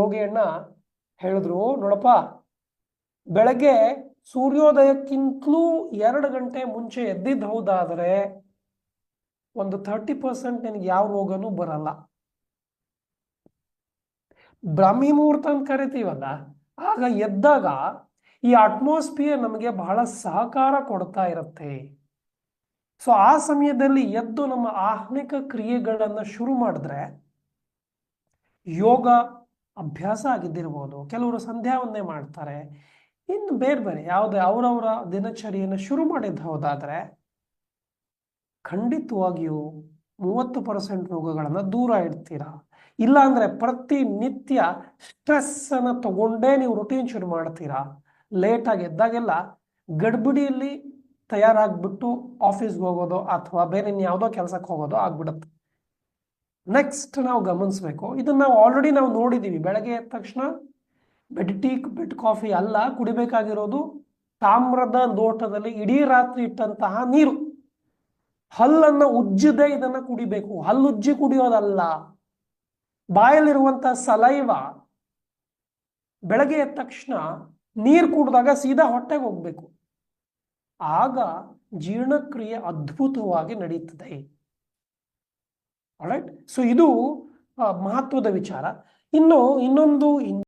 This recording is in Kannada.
ಯೋಗಿಯಣ್ಣ ಹೇಳಿದ್ರು, ನೋಡಪ್ಪ, ಬೆಳಗ್ಗೆ ಸೂರ್ಯೋದಯಕ್ಕಿಂತಲೂ ಎರಡು ಗಂಟೆ ಮುಂಚೆ ಎದ್ದಿದ್ದು ಹೌದಾದರೆ ಒಂದು ತರ್ಟಿ ಪರ್ಸೆಂಟ್ ನಿನಗೆ ಯಾವ ರೋಗನೂ ಬರಲ್ಲ. ಬ್ರಾಹ್ಮಿ ಮುಹೂರ್ತ ಅಂತ ಕರಿತೀವಲ್ಲ, ಆಗ ಎದ್ದಾಗ ಈ ಅಟ್ಮಾಸ್ಫಿಯರ್ ನಮಗೆ ಬಹಳ ಸಹಕಾರ ಕೊಡ್ತಾ ಇರುತ್ತೆ. ಸೊ ಆ ಸಮಯದಲ್ಲಿ ಎದ್ದು ನಮ್ಮ ಆಹ್ನಿಕ ಕ್ರಿಯೆಗಳನ್ನು ಶುರು ಮಾಡಿದ್ರೆ ಯೋಗ ಅಭ್ಯಾಸ ಆಗಿದ್ದಿರ್ಬೋದು. ಕೆಲವರು ಸಂಧ್ಯಾ ಒಂದೇ ಮಾಡ್ತಾರೆ. ಇನ್ನು ಬೇರೆ ಬೇರೆ ಯಾವುದೇ ಅವರವರ ದಿನಚರಿಯನ್ನು ಶುರು ಮಾಡಿದ್ದು ಹೌದಾದ್ರೆ ಖಂಡಿತವಾಗಿಯೂ ಮೂವತ್ತು ಪರ್ಸೆಂಟ್ ರೋಗಗಳನ್ನು ದೂರ ಇಡ್ತೀರಾ. ಇಲ್ಲಾಂದ್ರೆ ಪ್ರತಿನಿತ್ಯ ಸ್ಟ್ರೆಸ್ಸನ್ನು ತಗೊಂಡೇ ನೀವು ರುಟೀನ್ ಶುರು ಮಾಡ್ತೀರಾ. ಲೇಟಾಗಿ ಎದ್ದಾಗೆಲ್ಲ ಗಡ್ಬಿಡಿಯಲ್ಲಿ ತಯಾರಾಗ್ಬಿಟ್ಟು ಆಫೀಸ್ಗೆ ಹೋಗೋದು ಅಥವಾ ಬೇರೆ ಇನ್ಯಾವುದೋ ಕೆಲಸಕ್ಕೆ ಹೋಗೋದು ಆಗ್ಬಿಡುತ್ತೆ. ನೆಕ್ಸ್ಟ್ ನಾವು ಗಮನಿಸ್ಬೇಕು. ಇದನ್ನ ನಾವು ಆಲ್ರೆಡಿ ನಾವು ನೋಡಿದ್ದೀವಿ ಬೆಳಗ್ಗೆ ಎದ್ದ ತಕ್ಷಣ ಬೆಡ್ ಟೀ ಬೆಡ್ ಕಾಫಿ ಅಲ್ಲ, ಕುಡಿಬೇಕಾಗಿರೋದು ತಾಮ್ರದ ಲೋಟದಲ್ಲಿ ಇಡೀ ರಾತ್ರಿ ಇಟ್ಟಂತಹ ನೀರು. ಹಲ್ಲನ್ನ ಉಜ್ಜದೆ ಇದನ್ನ ಕುಡಿಬೇಕು. ಹಲ್ಲುಜ್ಜಿ ಕುಡಿಯೋದಲ್ಲ. ಬಾಯಲ್ಲಿರುವಂತಹ ಸಲೈವ ಬೆಳಗ್ಗೆ ಎದ್ದ ತಕ್ಷಣ ನೀರು ಕುಡಿದಾಗ ಸೀದಾ ಹೊಟ್ಟೆಗೆ ಹೋಗ್ಬೇಕು. ಆಗ ಜೀರ್ಣಕ್ರಿಯೆ ಅದ್ಭುತವಾಗಿ ನಡೀತದೆ. ರೈಟ್ ಸೊ ಇದು ಮಹತ್ವದ ವಿಚಾರ. ಇನ್ನು ಇನ್ನೊಂದು